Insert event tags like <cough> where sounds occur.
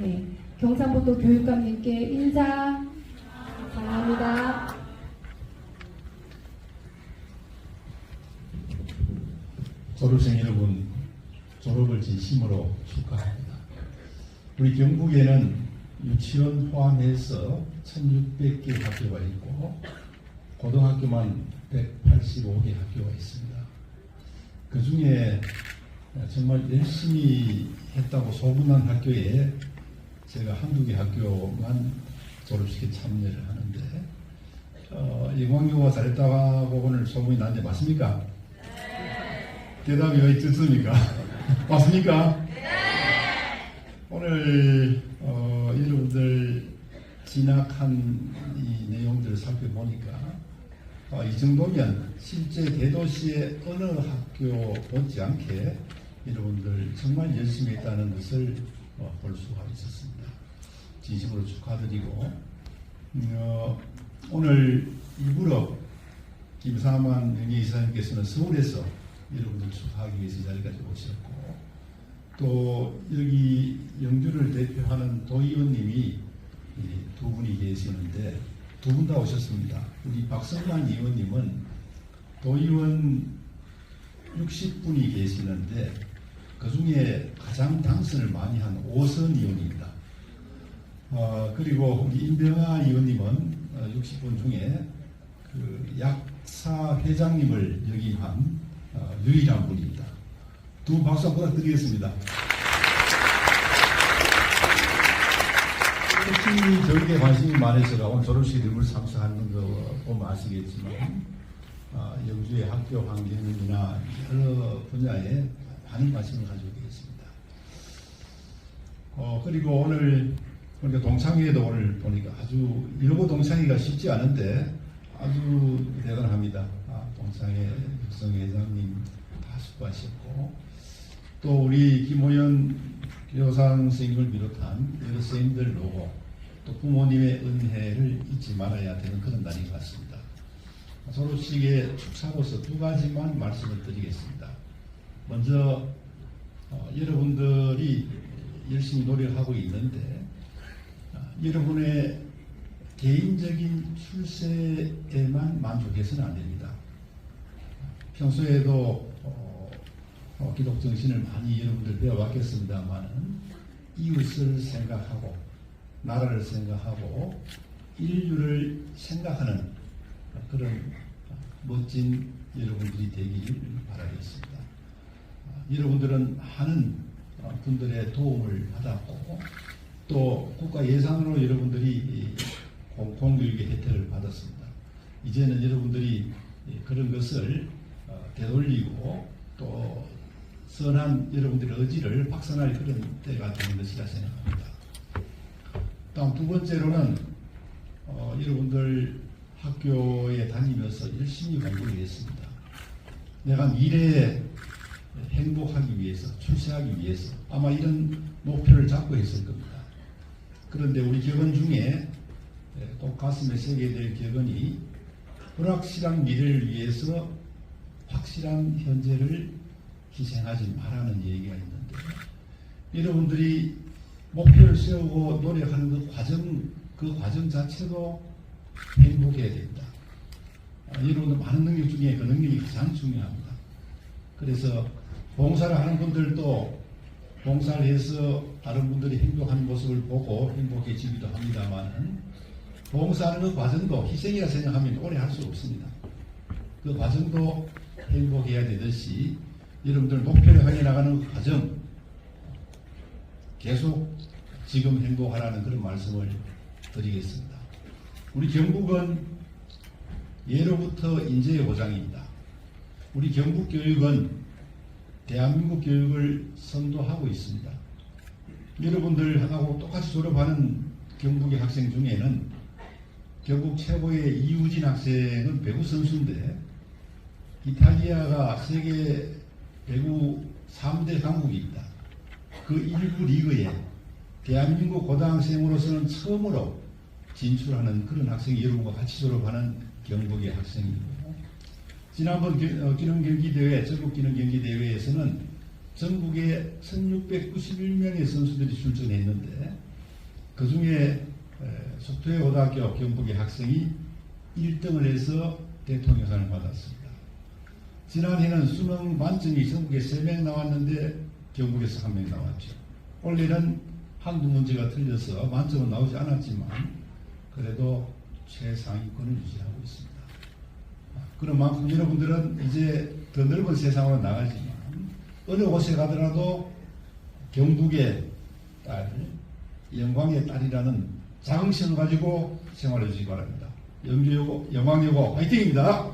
네, 경상북도 교육감님께 인사. 감사합니다. 졸업생 여러분 졸업을 진심으로 축하합니다. 우리 경북에는 유치원 포함해서 1600개 학교가 있고 고등학교만 185개 학교가 있습니다. 그 중에 정말 열심히 했다고 소문난 학교에 제가 개 학교만 졸업식에 참여를 하는데 어, 영광교가 잘했다고 오늘 소문이 났는데 맞습니까? 대답이 왜 듣습니까? <laughs> 맞습니까? 오늘 어, 여러분들 진학한 이 내용들을 살펴보니까 어, 이 정도면 실제 대도시의 어느 학교 못지않게 여러분들 정말 열심히 했다는 것을 어, 볼 수가 있었습니다. 진심으로 축하드리고 음, 어, 오늘 일부러 김사만 명예 이사님께서는 서울에서 여러분들 축하하기 위해서 이 자리까지 오셨고 또 여기 영주를 대표하는 도의원님이 이두 분이 계시는데 두 분 다 오셨습니다. 우리 박성만 의원님은 도의원 60분이 계시는데 그 중에 가장 당선을 많이 한 오선 의원입니다. 어, 그리고 우리 임병아 의원님은 어, 60분 중에 그 약사 회장님을 역임한 어, 유일한 분입니다. 두 분 박수 한번 부탁드리겠습니다. 특히 저에게 관심이 많으셔가 오늘 졸업식 일부를 참석하는 거 보면 아시겠지만 아, 영주의 학교 환경이나 여러 분야에 많은 관심을 가지고 계십니다. 어, 그리고 오늘 그러니까 동창회도 오늘 보니까 아주 이러고 동창회가 쉽지 않은데 아주 대단합니다. 아, 동창회 육성 회장님 다 수고하셨고 또 우리 김호연 교상 선생님을 비롯한 여러 선생님들 보고 또 부모님의 은혜를 잊지 말아야 되는 그런 날인 것 같습니다. 졸업식의 축사로서 두 가지만 말씀을 드리겠습니다. 먼저 어, 여러분들이 열심히 노력하고 있는데 아, 여러분의 개인적인 출세에만 만족해서는 안 됩니다. 평소에도 어, 어, 기독 정신을 많이 여러분들 배워왔겠습니다만은 이웃을 생각하고 나라를 생각하고 인류를 생각하는 그런 멋진 여러분들이 되기를 바라겠습니다. 아, 여러분들은 많은 어, 분들의 도움을 받았고 또 국가 예산으로 여러분들이 이 공공교육의 혜택을 받았습니다. 이제는 여러분들이 이 그런 것을 어, 되돌리고 또 선한 여러분들의 의지를 확산할 그런 때가 되는 것이라 생각합니다. 다음 두 번째로는 어, 여러분들 학교에 다니면서 열심히 공부를 했습니다. 내가 미래에 행복하기 위해서, 출세하기 위해서 아마 이런 목표를 잡고 했을 겁니다. 그런데 우리 격언 중에 꼭 가슴에 새게 될 격언이 불확실한 미래를 위해서 확실한 현재를 희생하지 말라는 얘기가 있는데 여러분들이 목표를 세우고 노력하는 그 과정 그 과정 자체도 행복해야 된다. 아, 여러분들 많은 능력 중에 그 중요합니다. 그래서 봉사를 하는 분들도 봉사를 해서 다른 분들이 행복하는 모습을 보고 행복해지기도 합니다만은 봉사하는 그 과정도 희생이라 생각하면 오래 할 수 없습니다. 그 과정도 행복해야 되듯이 여러분들 목표를 향해 나가는 그 과정 계속 지금 행복하라는 그런 말씀을 드리겠습니다. 우리 경북은 예로부터 인재의 보장입니다. 우리 경북 교육은 대한민국 교육을 선도하고 있습니다. 여러분들하고 똑같이 졸업하는 경북의 학생 중에는 경북 최고의 이우진 학생은 배구 선수인데 이탈리아가 세계 배구 3대 강국입니다. 그 일부 리그에 대한민국 고등학생으로서는 처음으로 진출하는 그런 학생이 여러분과 같이 졸업하는 경북의 학생이고 지난번 기- 어, 기능 경기 대회 전국 기능 경기 대회에서는 전국에 1691명의 선수들이 출전했는데 그 중에 속초의 고등학교 경북의 학생이 1등을 해서 대통령상을 받았습니다. 지난해는 수능 만점이 전국에 3명 나왔는데 경북에서 1명 나왔죠. 올해는 한두 문제가 틀려서 만점은 나오지 않았지만 그래도 최상위권을 유지하고 있습니다. 그런 만큼 여러분들은 이제 더 넓은 세상으로 나가지만 어느 곳에 가더라도 경북의 딸, 영광의 딸이라는 자긍심을 가지고 생활해 주시기 바랍니다. 영주여고, 영광여고 화이팅입니다.